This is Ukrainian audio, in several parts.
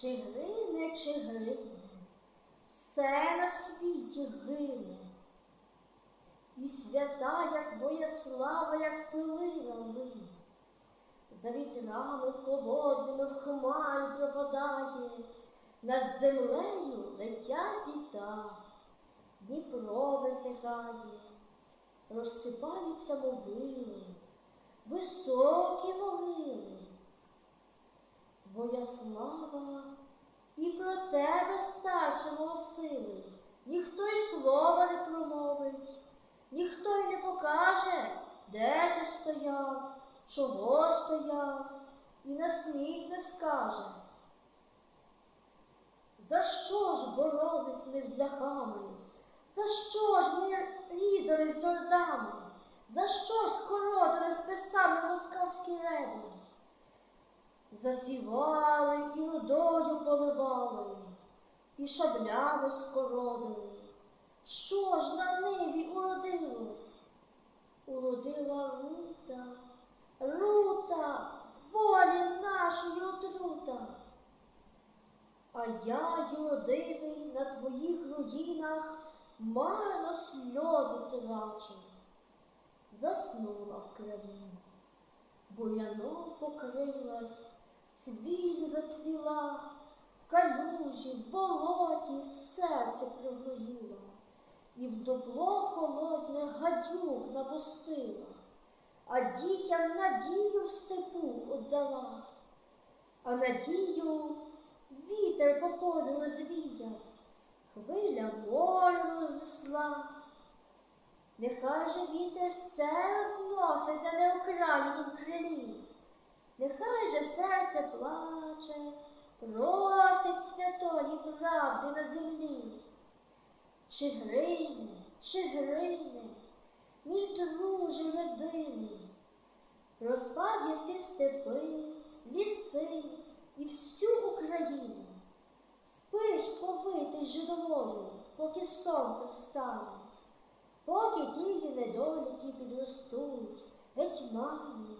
Чи грине, чи грине, все на світі гине. І святая твоя слава, як пилина лине. За вітрами холодними в хмарі пропадає, над землею летять літа, Дніпро висихає, розсипаються могили, високі могили. Твоя слава і про тебе старше голосили, ніхто й слова не промовить, ніхто й не покаже, де ти стояв, чого стояв, і на сміх не скаже. За що ж боролись ми з ляхами? За що ж ми різали з ордами? За що скоротили списами московські ребра? Засівали і водою поливали, і шаблями скородили. Що ж на ниві уродилось? Уродила рута, рута, волі нашої отрута. А я, юродивий, на твоїх руїнах марно сльози трачу. Заснула в крові, буряном покрилась, цвілю зацвіла, в калюжі, в болоті серце прогоріло, і в дупло холодне гадюк напустила, а дітям надію в степу отдала, а надію вітер по полю розвіяв, хвиля морю рознесла. Нехай же вітер все розносить на неокраїнім крилі, нехай же серце плаче, просить святої правди на землі. Чи грине, чи грине, мій друже єдиний, розпав єсі степи, ліси і всю Україну. Спиш повитий жидовою, поки сонце встане, поки тії недоліки підростуть, гетьмані,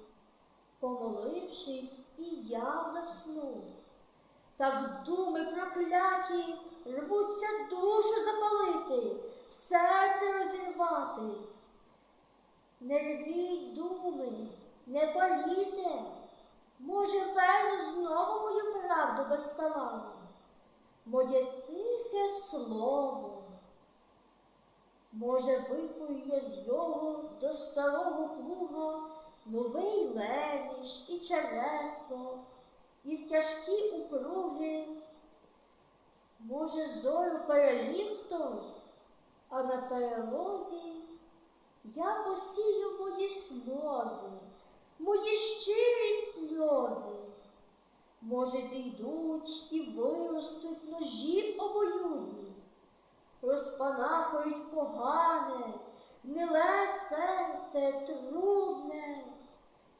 помолившись, і я заснув. Так думи прокляті рвуться душу запалити, серце розірвати. Не рвіть думи, не паліте, може, верну знову мою правду безталанну, моє тихе слово. Може, випоює з його до старого плуга новий леміш і чересло, і в тяжкі упруги. Може, зору перелів хтось, а на перелозі я посію мої сльози, мої щирі сльози. Може, зійдуть і виростуть ножі обоюдні, розпанахують погане, гниле серце трудне,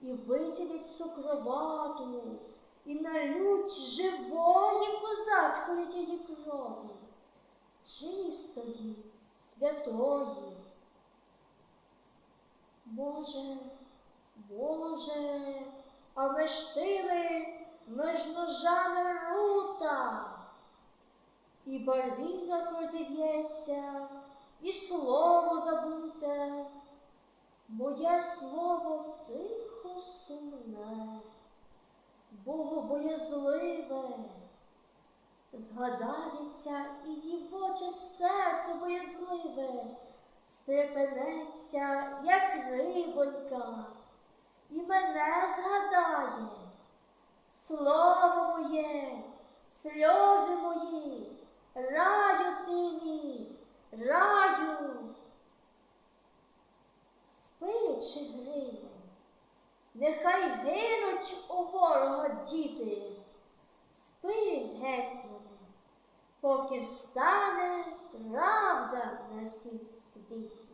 і витягнуть сукровату, і налють живої козацької тієї крові, чистої, святої. Боже, Боже, а мештили між ножами рута, і барвінок розів'ється, і слово забуте, моє слово тихо сумне, богобоязливе, згадається і дівоче серце боязливе, стрепенеться, як рибонька, і мене згадає. Слово моє, сльози мої, раю ти мій, раю. Спи нехай гинуть у ворога діти, спи, гетьмане, поки встане правда на світ світі.